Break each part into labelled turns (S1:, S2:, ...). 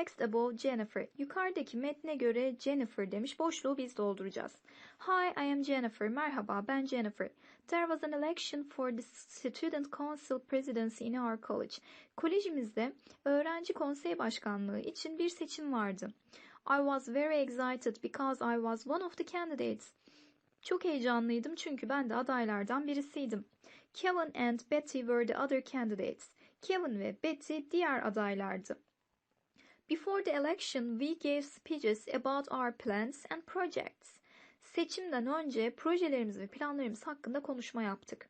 S1: Text above Jennifer. Yukarıdaki metne göre Jennifer demiş. Boşluğu biz dolduracağız. Hi, I am Jennifer. Merhaba, ben Jennifer. There was an election for the student council presidency in our college. Kolejimizde öğrenci konsey başkanlığı için bir seçim vardı. I was very excited because I was one of the candidates. Çok heyecanlıydım çünkü ben de adaylardan birisiydim. Kevin and Betty were the other candidates. Kevin ve Betty diğer adaylardı. Before the election, we gave speeches about our plans and projects. Seçimden önce projelerimiz ve planlarımız hakkında konuşma yaptık.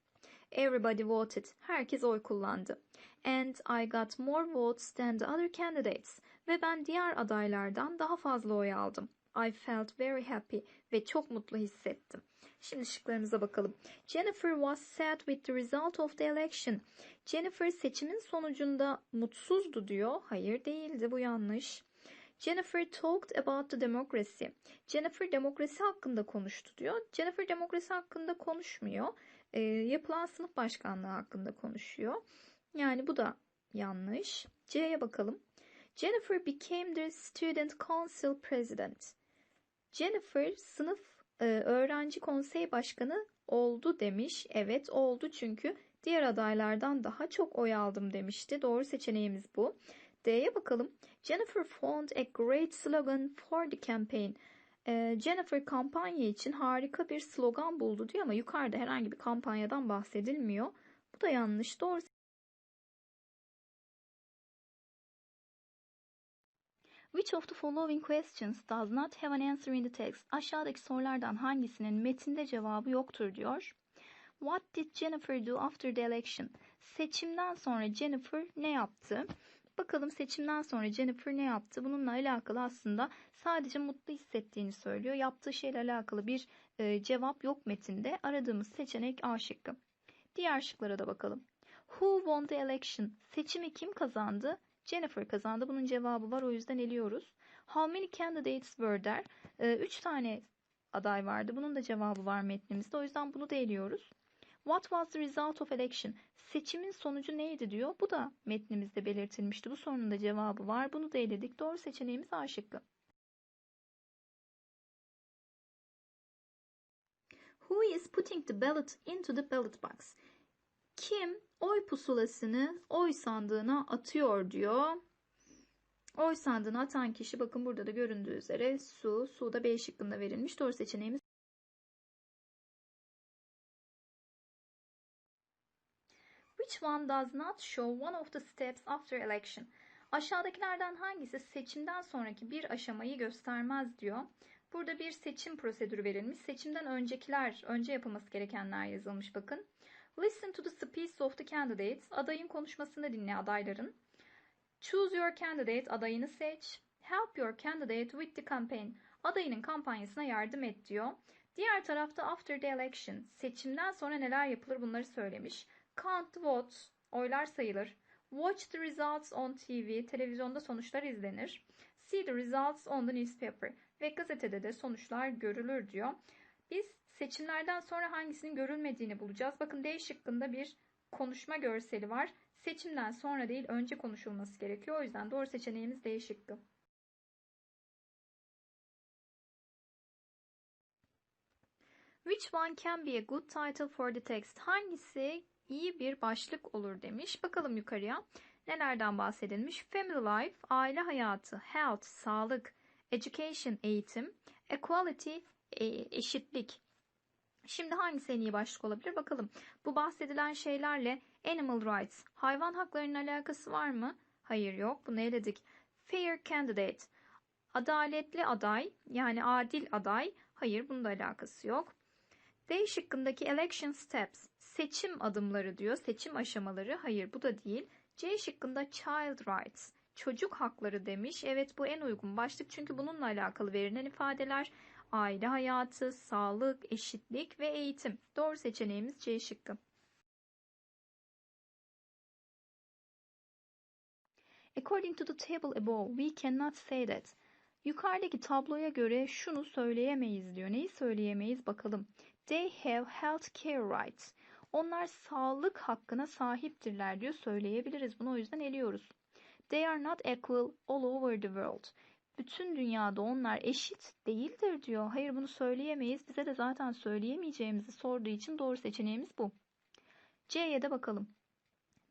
S1: Everybody voted. Herkes oy kullandı. And I got more votes than the other candidates. Ve ben diğer adaylardan daha fazla oy aldım. I felt very happy ve çok mutlu hissettim. Şimdi şıklarımıza bakalım. Jennifer was sad with the result of the election. Jennifer seçimin sonucunda mutsuzdu diyor. Hayır değildi bu yanlış. Jennifer talked about the democracy. Jennifer demokrasi hakkında konuştu diyor. Jennifer demokrasi hakkında konuşmuyor. E, yapılan sınıf başkanlığı hakkında konuşuyor. Yani bu da yanlış. C'ye bakalım. Jennifer became the student council president. Jennifer sınıf e, öğrenci konsey başkanı oldu demiş. Evet oldu çünkü diğer adaylardan daha çok oy aldım demişti. Doğru seçeneğimiz bu. D'ye bakalım. Jennifer found a great slogan for the campaign. E, Jennifer kampanya için harika bir slogan buldu diyor ama yukarıda herhangi bir kampanyadan bahsedilmiyor. Bu da yanlış. Doğru Which of the following questions does not have an answer in the text? Aşağıdaki sorulardan hangisinin metinde cevabı yoktur diyor. What did Jennifer do after the election? Seçimden sonra Jennifer ne yaptı? Bakalım seçimden sonra Jennifer ne yaptı? Bununla alakalı aslında sadece mutlu hissettiğini söylüyor. Yaptığı şeyle alakalı bir e, cevap yok metinde. Aradığımız seçenek A şıkkı. Diğer şıklara da bakalım. Who won the election? Seçimi kim kazandı? Jennifer kazandı. Bunun cevabı var o yüzden eliyoruz. How many candidates were there? Ee, üç tane aday vardı. Bunun da cevabı var metnimizde. O yüzden bunu da eliyoruz. What was the result of election? Seçimin sonucu neydi diyor. Bu da metnimizde belirtilmişti. Bu sorunun da cevabı var. Bunu da eledik. Doğru seçeneğimiz A şıkkı. Who is putting the ballot into the ballot box? Kim oy pusulasını oy sandığına atıyor diyor. Oy sandığına atan kişi bakın burada da göründüğü üzere su. Su da B şıkkında verilmiş. Doğru seçeneğimiz Which one does not show one of the steps after election? Aşağıdakilerden hangisi seçimden sonraki bir aşamayı göstermez diyor. Burada bir seçim prosedürü verilmiş. Seçimden öncekiler, önce yapılması gerekenler yazılmış bakın. Listen to the speech of the candidates. Adayın konuşmasını dinle adayların. Choose your candidate. Adayını seç. Help your candidate with the campaign. Adayının kampanyasına yardım et diyor. Diğer tarafta after the election. Seçimden sonra neler yapılır bunları söylemiş. Count the votes. Oylar sayılır. Watch the results on TV. Televizyonda sonuçlar izlenir. See the results on the newspaper. Ve gazetede de sonuçlar görülür diyor. Biz Seçimlerden sonra hangisinin görülmediğini bulacağız. Bakın D şıkkında bir konuşma görseli var. Seçimden sonra değil önce konuşulması gerekiyor. O yüzden doğru seçeneğimiz D şıkkı. Which one can be a good title for the text? Hangisi iyi bir başlık olur demiş. Bakalım yukarıya. Nelerden bahsedilmiş? Family life, aile hayatı, health, sağlık, education, eğitim, equality, e, eşitlik. Şimdi hangisi en başlık olabilir bakalım. Bu bahsedilen şeylerle animal rights, hayvan haklarının alakası var mı? Hayır yok. Bunu eledik. Fair candidate, adaletli aday yani adil aday. Hayır bunun da alakası yok. D şıkkındaki election steps, seçim adımları diyor. Seçim aşamaları. Hayır bu da değil. C şıkkında child rights, çocuk hakları demiş. Evet bu en uygun başlık çünkü bununla alakalı verilen ifadeler aile hayatı, sağlık, eşitlik ve eğitim. Doğru seçeneğimiz C şıkkı. According to the table above, we cannot say that. Yukarıdaki tabloya göre şunu söyleyemeyiz diyor. Neyi söyleyemeyiz bakalım. They have health care rights. Onlar sağlık hakkına sahiptirler diyor. Söyleyebiliriz bunu o yüzden eliyoruz. They are not equal all over the world. Bütün dünyada onlar eşit değildir diyor. Hayır bunu söyleyemeyiz. Bize de zaten söyleyemeyeceğimizi sorduğu için doğru seçeneğimiz bu. C'ye de bakalım.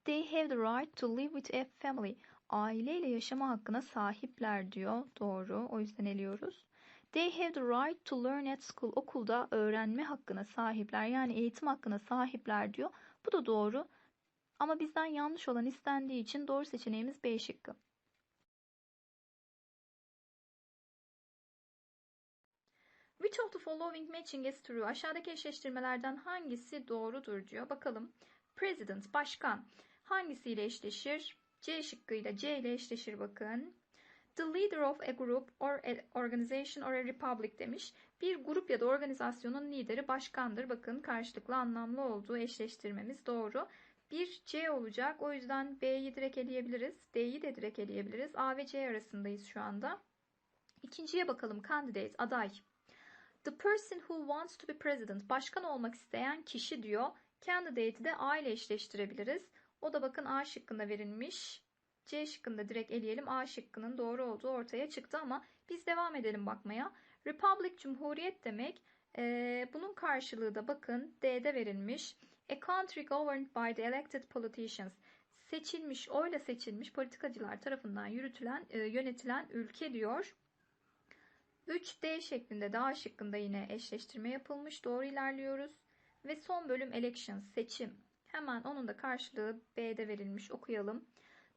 S1: They have the right to live with a family. Aileyle yaşama hakkına sahipler diyor. Doğru. O yüzden eliyoruz. They have the right to learn at school. Okulda öğrenme hakkına sahipler. Yani eğitim hakkına sahipler diyor. Bu da doğru. Ama bizden yanlış olan istendiği için doğru seçeneğimiz B şıkkı. Which of the following matching is true? Aşağıdaki eşleştirmelerden hangisi doğrudur diyor. Bakalım. President, başkan. Hangisiyle eşleşir? C şıkkıyla C ile eşleşir bakın. The leader of a group or a organization or a republic demiş. Bir grup ya da organizasyonun lideri başkandır. Bakın karşılıklı anlamlı olduğu eşleştirmemiz doğru. Bir C olacak. O yüzden B'yi direkt eleyebiliriz. D'yi de direkt eleyebiliriz. A ve C arasındayız şu anda. İkinciye bakalım. Candidate, aday. The person who wants to be president. Başkan olmak isteyen kişi diyor. Candidate'i de A ile eşleştirebiliriz. O da bakın A şıkkında verilmiş. C şıkkında direkt eleyelim. A şıkkının doğru olduğu ortaya çıktı ama biz devam edelim bakmaya. Republic Cumhuriyet demek. Ee, bunun karşılığı da bakın D'de verilmiş. A country governed by the elected politicians. Seçilmiş, oyla seçilmiş politikacılar tarafından yürütülen, e, yönetilen ülke diyor. 3D şeklinde de A şıkkında yine eşleştirme yapılmış. Doğru ilerliyoruz. Ve son bölüm elections, seçim. Hemen onun da karşılığı B'de verilmiş okuyalım.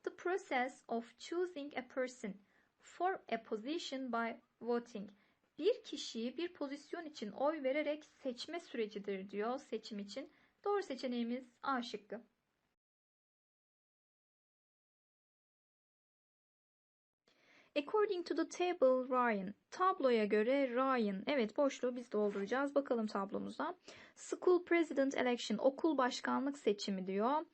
S1: The process of choosing a person for a position by voting. Bir kişiyi bir pozisyon için oy vererek seçme sürecidir diyor seçim için. Doğru seçeneğimiz A şıkkı. According to the table Ryan. Tabloya göre Ryan. Evet boşluğu biz dolduracağız. Bakalım tablomuza. School President Election. Okul başkanlık seçimi diyor.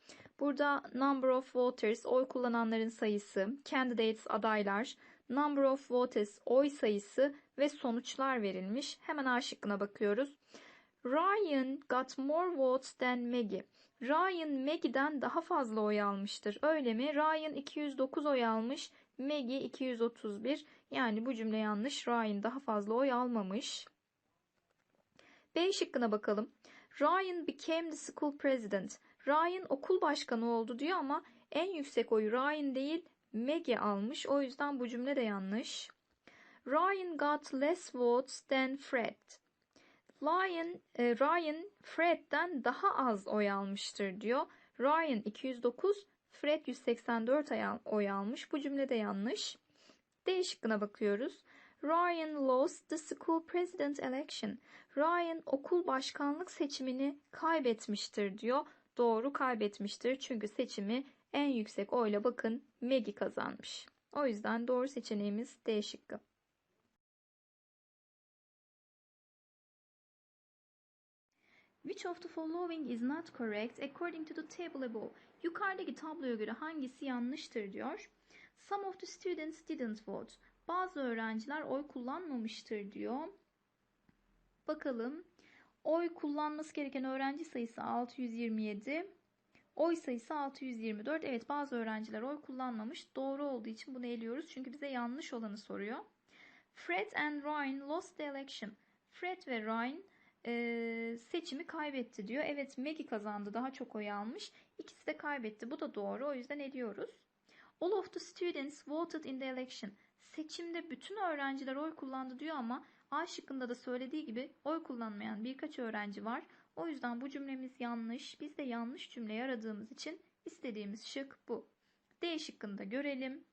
S1: Burada number of voters. Oy kullananların sayısı. Candidates adaylar. Number of voters. Oy sayısı ve sonuçlar verilmiş. Hemen A şıkkına bakıyoruz. Ryan got more votes than Maggie. Ryan Maggie'den daha fazla oy almıştır. Öyle mi? Ryan 209 oy almış. Maggie 231. Yani bu cümle yanlış. Ryan daha fazla oy almamış. B şıkkına bakalım. Ryan became the school president. Ryan okul başkanı oldu diyor ama en yüksek oyu Ryan değil Maggie almış. O yüzden bu cümle de yanlış. Ryan got less votes than Fred. Ryan, e, Ryan Fred'den daha az oy almıştır diyor. Ryan 209, Fred 184 oy almış. Bu cümlede yanlış. D şıkkına bakıyoruz. Ryan lost the school president election. Ryan okul başkanlık seçimini kaybetmiştir diyor. Doğru kaybetmiştir. Çünkü seçimi en yüksek oyla bakın Maggie kazanmış. O yüzden doğru seçeneğimiz D şıkkı. Which of the following is not correct according to the table above? Yukarıdaki tabloya göre hangisi yanlıştır diyor. Some of the students didn't vote. Bazı öğrenciler oy kullanmamıştır diyor. Bakalım. Oy kullanması gereken öğrenci sayısı 627. Oy sayısı 624. Evet bazı öğrenciler oy kullanmamış. Doğru olduğu için bunu eliyoruz. Çünkü bize yanlış olanı soruyor. Fred and Ryan lost the election. Fred ve Ryan e, seçimi kaybetti diyor. Evet Maggie kazandı. Daha çok oy almış. İkisi de kaybetti. Bu da doğru. O yüzden ediyoruz. All of the students voted in the election. Seçimde bütün öğrenciler oy kullandı diyor ama A şıkkında da söylediği gibi oy kullanmayan birkaç öğrenci var. O yüzden bu cümlemiz yanlış. Biz de yanlış cümleyi aradığımız için istediğimiz şık bu. D şıkkında görelim.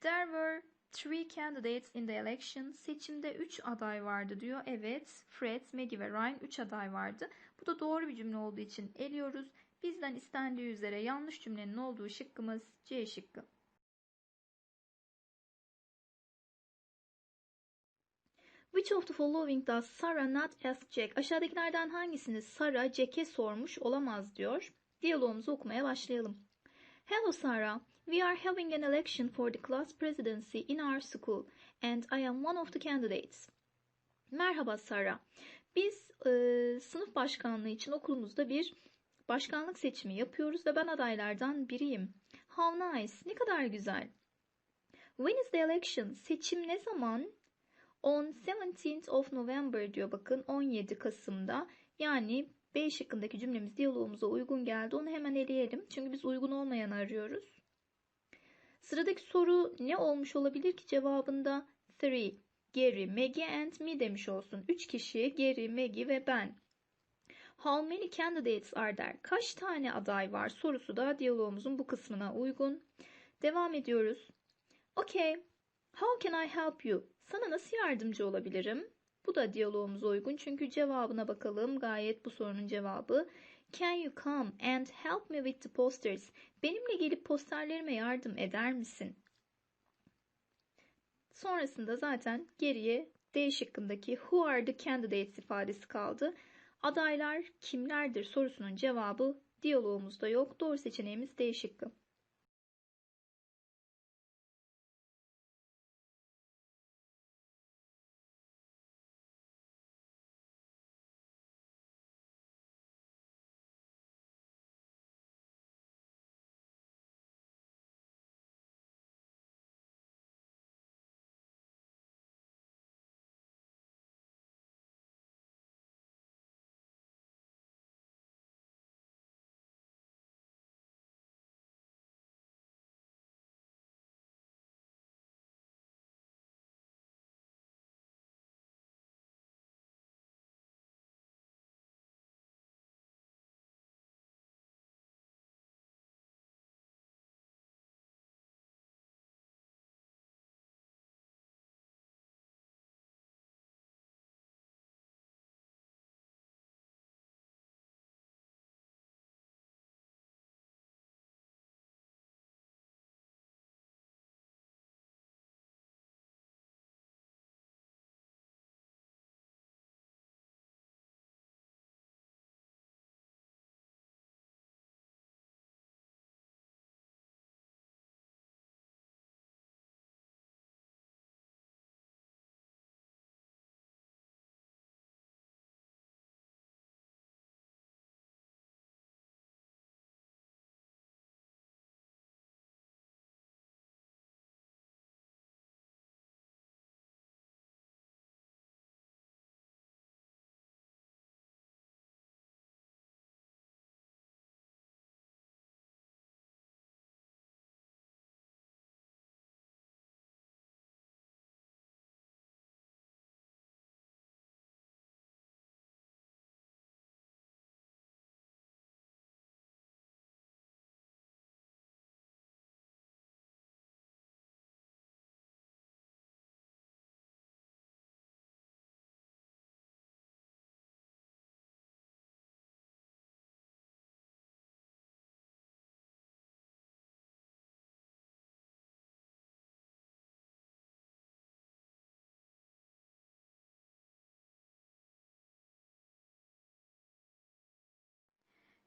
S1: There were three candidates in the election. Seçimde 3 aday vardı diyor. Evet, Fred, Maggie ve Ryan 3 aday vardı. Bu da doğru bir cümle olduğu için eliyoruz. Bizden istendiği üzere yanlış cümlenin olduğu şıkkımız C şıkkı. Which of the following does Sarah not ask Jack? Aşağıdakilerden hangisini Sarah Jack'e sormuş olamaz diyor. Diyalogumuzu okumaya başlayalım. Hello Sarah. We are having an election for the class presidency in our school and I am one of the candidates. Merhaba Sarah. Biz e, sınıf başkanlığı için okulumuzda bir başkanlık seçimi yapıyoruz ve ben adaylardan biriyim. How nice. Ne kadar güzel. When is the election? Seçim ne zaman? On 17th of November diyor bakın 17 Kasım'da. Yani B şıkkındaki cümlemiz diyalogumuza uygun geldi. Onu hemen eleyelim. Çünkü biz uygun olmayanı arıyoruz. Sıradaki soru ne olmuş olabilir ki cevabında? Three. Gary, Maggie and me demiş olsun. Üç kişi Gary, Maggie ve ben. How many candidates are there? Kaç tane aday var sorusu da diyalogumuzun bu kısmına uygun. Devam ediyoruz. Okay. How can I help you? Sana nasıl yardımcı olabilirim? Bu da diyalogumuza uygun çünkü cevabına bakalım. Gayet bu sorunun cevabı. Can you come and help me with the posters? Benimle gelip posterlerime yardım eder misin? Sonrasında zaten geriye D şıkkındaki who are the candidates ifadesi kaldı. Adaylar kimlerdir sorusunun cevabı diyalogumuzda yok. Doğru seçeneğimiz D şıkkı.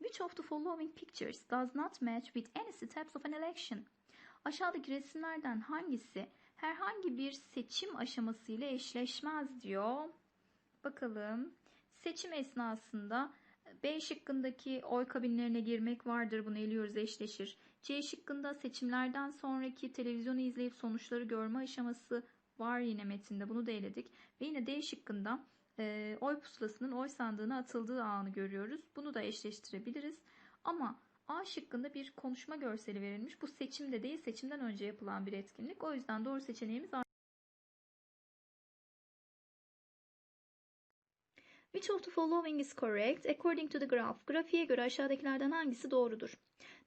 S1: Which of the following pictures does not match with any steps of an election? Aşağıdaki resimlerden hangisi herhangi bir seçim aşaması ile eşleşmez diyor. Bakalım. Seçim esnasında B şıkkındaki oy kabinlerine girmek vardır. Bunu eliyoruz eşleşir. C şıkkında seçimlerden sonraki televizyonu izleyip sonuçları görme aşaması var yine metinde. Bunu da eledik. Ve yine D şıkkında e, oy pusulasının oy sandığına atıldığı anı görüyoruz. Bunu da eşleştirebiliriz. Ama A şıkkında bir konuşma görseli verilmiş. Bu seçimde değil, seçimden önce yapılan bir etkinlik. O yüzden doğru seçeneğimiz A. Which of the following is correct according to the graph? Grafiğe göre aşağıdakilerden hangisi doğrudur?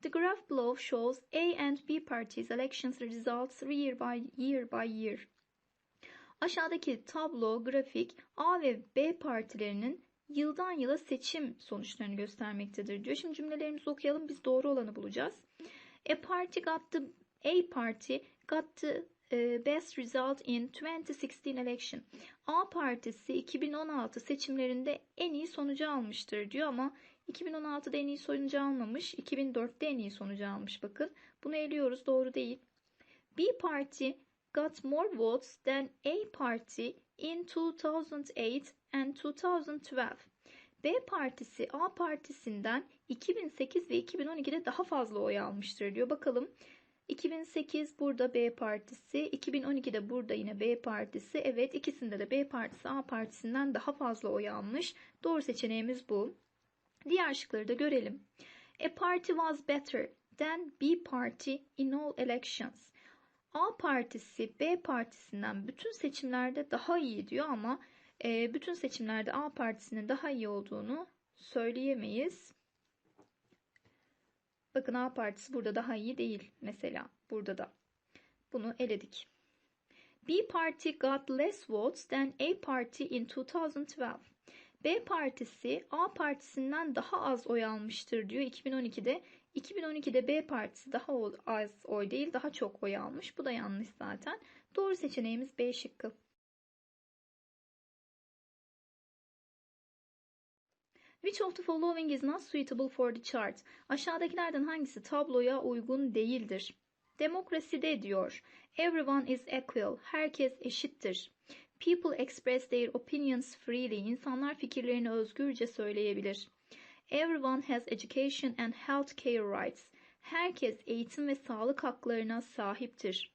S1: The graph below shows A and B parties elections results year by year by year. Aşağıdaki tablo, grafik A ve B partilerinin yıldan yıla seçim sonuçlarını göstermektedir diyor. Şimdi cümlelerimizi okuyalım. Biz doğru olanı bulacağız. A party got the A party got the e, best result in 2016 election. A partisi 2016 seçimlerinde en iyi sonucu almıştır diyor ama 2016'da en iyi sonucu almamış. 2004'te en iyi sonucu almış bakın. Bunu eliyoruz doğru değil. B party got more votes than A party in 2008 and 2012. B partisi A partisinden 2008 ve 2012'de daha fazla oy almıştır diyor. Bakalım 2008 burada B partisi, 2012'de burada yine B partisi. Evet ikisinde de B partisi A partisinden daha fazla oy almış. Doğru seçeneğimiz bu. Diğer şıkları da görelim. A party was better than B party in all elections. A partisi B partisinden bütün seçimlerde daha iyi diyor ama e, bütün seçimlerde A partisinin daha iyi olduğunu söyleyemeyiz. Bakın A partisi burada daha iyi değil mesela burada da. Bunu eledik. B party got less votes than A party in 2012. B partisi A partisinden daha az oy almıştır diyor 2012'de. 2012'de B partisi daha az oy değil daha çok oy almış. Bu da yanlış zaten. Doğru seçeneğimiz B şıkkı. Which of the following is not suitable for the chart? Aşağıdakilerden hangisi tabloya uygun değildir? Demokraside diyor. Everyone is equal. Herkes eşittir. People express their opinions freely. İnsanlar fikirlerini özgürce söyleyebilir. Everyone has education and health care rights. Herkes eğitim ve sağlık haklarına sahiptir.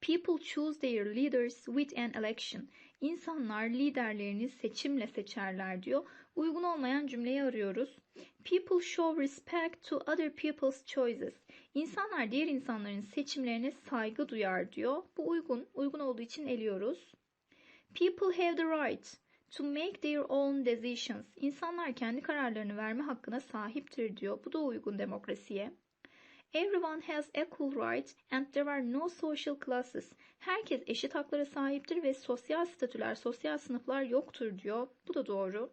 S1: People choose their leaders with an election. İnsanlar liderlerini seçimle seçerler diyor. Uygun olmayan cümleyi arıyoruz. People show respect to other people's choices. İnsanlar diğer insanların seçimlerine saygı duyar diyor. Bu uygun. Uygun olduğu için eliyoruz. People have the right to make their own decisions. İnsanlar kendi kararlarını verme hakkına sahiptir diyor. Bu da uygun demokrasiye. Everyone has equal rights and there are no social classes. Herkes eşit haklara sahiptir ve sosyal statüler, sosyal sınıflar yoktur diyor. Bu da doğru.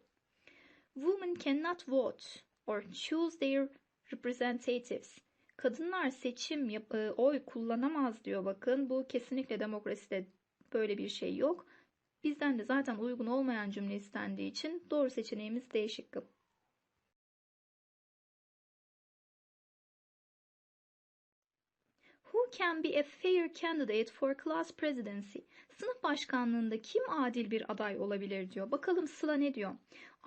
S1: Women cannot vote or choose their representatives. Kadınlar seçim, e, oy kullanamaz diyor bakın. Bu kesinlikle demokraside böyle bir şey yok. Bizden de zaten uygun olmayan cümle istendiği için doğru seçeneğimiz D şıkkı. Who can be a fair candidate for class presidency? Sınıf başkanlığında kim adil bir aday olabilir diyor. Bakalım Sıla ne diyor?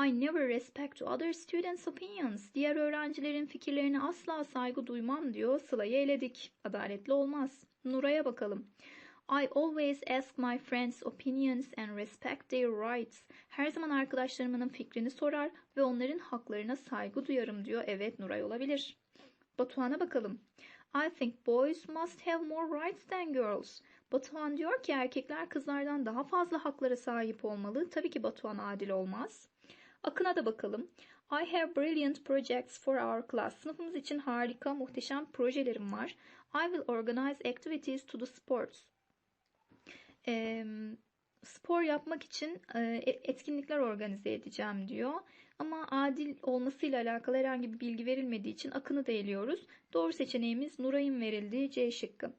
S1: I never respect other students' opinions. Diğer öğrencilerin fikirlerine asla saygı duymam diyor. Sıla'yı eledik. Adaletli olmaz. Nuray'a bakalım. I always ask my friends opinions and respect their rights. Her zaman arkadaşlarımın fikrini sorar ve onların haklarına saygı duyarım diyor. Evet Nuray olabilir. Batuhan'a bakalım. I think boys must have more rights than girls. Batuhan diyor ki erkekler kızlardan daha fazla haklara sahip olmalı. Tabii ki Batuhan adil olmaz. Akın'a da bakalım. I have brilliant projects for our class. Sınıfımız için harika, muhteşem projelerim var. I will organize activities to the sports. Ee, spor yapmak için e, etkinlikler organize edeceğim diyor. Ama adil olmasıyla alakalı herhangi bir bilgi verilmediği için Akın'ı da eliyoruz. Doğru seçeneğimiz Nuray'ın verildiği C şıkkı.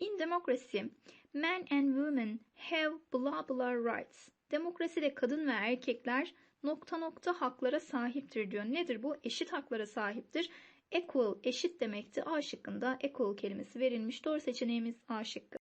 S1: In democracy, men and women have blah blah rights. Demokraside kadın ve erkekler nokta nokta haklara sahiptir diyor. Nedir bu? Eşit haklara sahiptir. Equal eşit demekti. A şıkkında equal kelimesi verilmiş. Doğru seçeneğimiz A şıkkı.